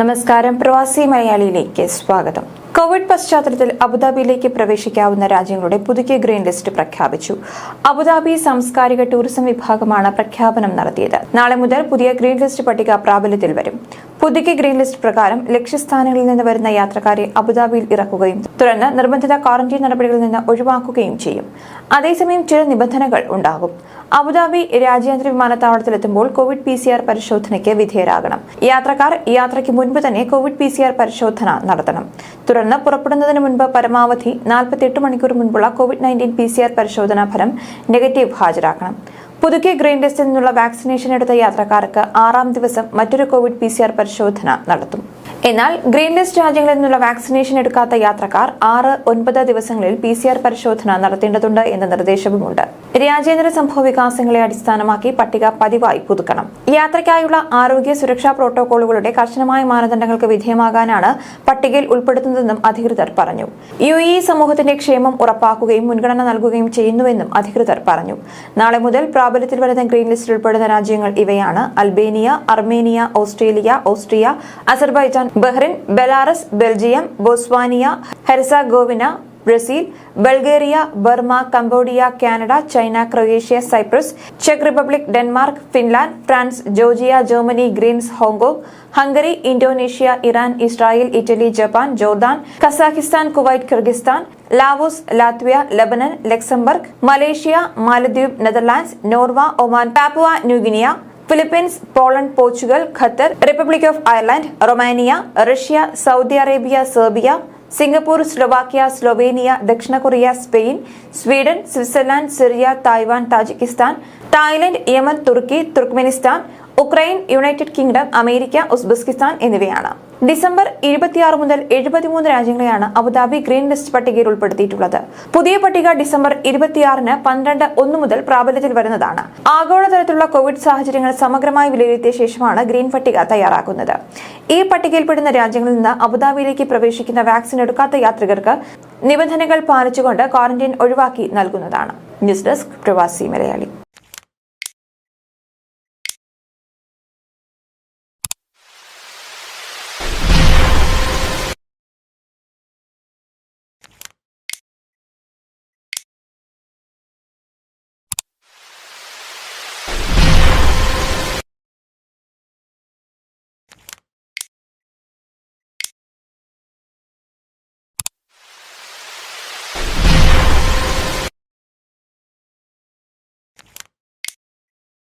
നമസ്കാരം. പ്രവാസി മലയാളിയിലേക്ക് സ്വാഗതം. കോവിഡ് പശ്ചാത്തലത്തിൽ അബുദാബിയിലേക്ക് പ്രവേശിക്കാവുന്ന രാജ്യങ്ങളുടെ പുതുക്കിയ ഗ്രീൻ ലിസ്റ്റ് പ്രഖ്യാപിച്ചു. അബുദാബി സാംസ്കാരിക ടൂറിസം വിഭാഗമാണ് പ്രഖ്യാപനം നടത്തിയത്. നാളെ മുതൽ പുതിയ ഗ്രീൻ ലിസ്റ്റ് പട്ടിക പ്രാബല്യത്തിൽ വരും. പുതുക്കിയ ഗ്രീൻ ലിസ്റ്റ് പ്രകാരം ലക്ഷ്യസ്ഥാനങ്ങളിൽ നിന്ന് വരുന്ന യാത്രക്കാരെ അബുദാബിയിൽ ഇറക്കുകയും തുടർന്ന് നിർബന്ധിത ക്വാറന്റീൻ നടപടികളിൽ നിന്ന് ഒഴിവാക്കുകയും ചെയ്യും. അതേസമയം ചില നിബന്ധനകൾ ഉണ്ടാകും. അബുദാബി രാജ്യാന്തര വിമാനത്താവളത്തിലെത്തുമ്പോൾ കോവിഡ് പി സി ആർ പരിശോധനയ്ക്ക് വിധേയരാകണം. യാത്രക്കാർ യാത്രയ്ക്ക് മുൻപ് തന്നെ കോവിഡ് പി സി ആർ പരിശോധന നടത്തണം. തുടർന്ന് പുറപ്പെടുന്നതിന് മുൻപ് പരമാവധി നാൽപ്പത്തിയെട്ട് മണിക്കൂർ മുൻപുള്ള Covid nineteen P C R പരിശോധനാ ഫലം നെഗറ്റീവ് ഹാജരാക്കണം. പുതുക്കിയ ഗ്രീൻ ലിസ്റ്റിൽ നിന്നുള്ള വാക്സിനേഷൻ എടുത്ത യാത്രക്കാർക്ക് ആറാം ദിവസം മറ്റൊരു കോവിഡ് പി പരിശോധന നടത്തും. എന്നാൽ ഗ്രീൻ ലിസ്റ്റ് രാജ്യങ്ങളിൽ നിന്നുള്ള വാക്സിനേഷൻ എടുക്കാത്ത യാത്രക്കാർ ആറ് ഒൻപത് ദിവസങ്ങളിൽ പി പരിശോധന നടത്തേണ്ടതുണ്ട് എന്ന നിർദ്ദേശവുമുണ്ട്. രാജ്യാന്തര സംഭവ വികാസങ്ങളെ അടിസ്ഥാനമാക്കി പട്ടിക പതിവായി പുതുക്കണം. യാത്രയ്ക്കായുള്ള ആരോഗ്യ സുരക്ഷാ പ്രോട്ടോകോളുകളുടെ കർശനമായ മാനദണ്ഡങ്ങൾക്ക് വിധേയമാകാനാണ് പട്ടികയിൽ ഉൾപ്പെടുത്തുന്നതെന്നും അധികൃതർ പറഞ്ഞു. യു ഇ സമൂഹത്തിന്റെ ക്ഷേമം ഉറപ്പാക്കുകയും മുൻഗണന നൽകുകയും ചെയ്യുന്നുവെന്നും അധികൃതർ പറഞ്ഞു. നാളെ മുതൽ പ്രാബല്യത്തിൽ വരുന്ന ഗ്രീൻ ലിസ്റ്റിൽ ഉൾപ്പെടുന്ന രാജ്യങ്ങൾ ഇവയാണ് Albania Armenia Australia Austria Azerbaijan Bahrain Belarus Belgium Bosnia Herzegovina Brazil Bulgaria Burma Cambodia Canada China Croatia Cyprus check Republic Denmark Finland France Georgia Germany Greece Hong Kong Hungary Indonesia Iran Israel Italy Japan Jordan Kazakhstan Kuwait Kyrgyzstan Laos Latvia Lebanon Luxembourg Malaysia Maldives Netherlands Norway Oman Papua New Guinea Philippines Poland Portugal Qatar Republic of Ireland Romania Russia Saudi Arabia Serbia Singapore Slovakia Slovenia ദക്ഷിണ Korea Spain Sweden Switzerland Syria Taiwan Tajikistan Thailand Yemen Turkey Turkmenistan Ukraine United Kingdom America Uzbekistan എന്നിവയാണ്. December ഇരുപത്തിയാറ് മുതൽ എഴുപത്തിമൂന്ന് രാജ്യങ്ങളെയാണ് Abu Dhabi green list പട്ടികയിൽ ഉൾപ്പെടുത്തിയിട്ടുള്ളത്. പുതിയ പട്ടിക December ഇരുപത്തിയാറിന് പന്ത്രണ്ട് ഒന്ന് മുതൽ പ്രാബല്യത്തിൽ വരുന്നതാണ്. ആഗോളതലത്തിലുള്ള കോവിഡ് സാഹചര്യങ്ങൾ സമഗ്രമായി വിലയിരുത്തിയ ശേഷമാണ് ഗ്രീൻ പട്ടിക തയ്യാറാക്കുന്നത്. ഈ പട്ടികയിൽപ്പെടുന്ന രാജ്യങ്ങളിൽ നിന്ന് അബുദാബിയിലേക്ക് പ്രവേശിക്കുന്ന വാക്സിൻ എടുക്കാത്ത യാത്രികർക്ക് നിബന്ധനകൾ പാലിച്ചുകൊണ്ട് ക്വാറന്റൈൻ ഒഴിവാക്കി നൽകുന്നതാണ്. ന്യൂസ് ഡെസ്ക് പ്രവാസി മലയാളി.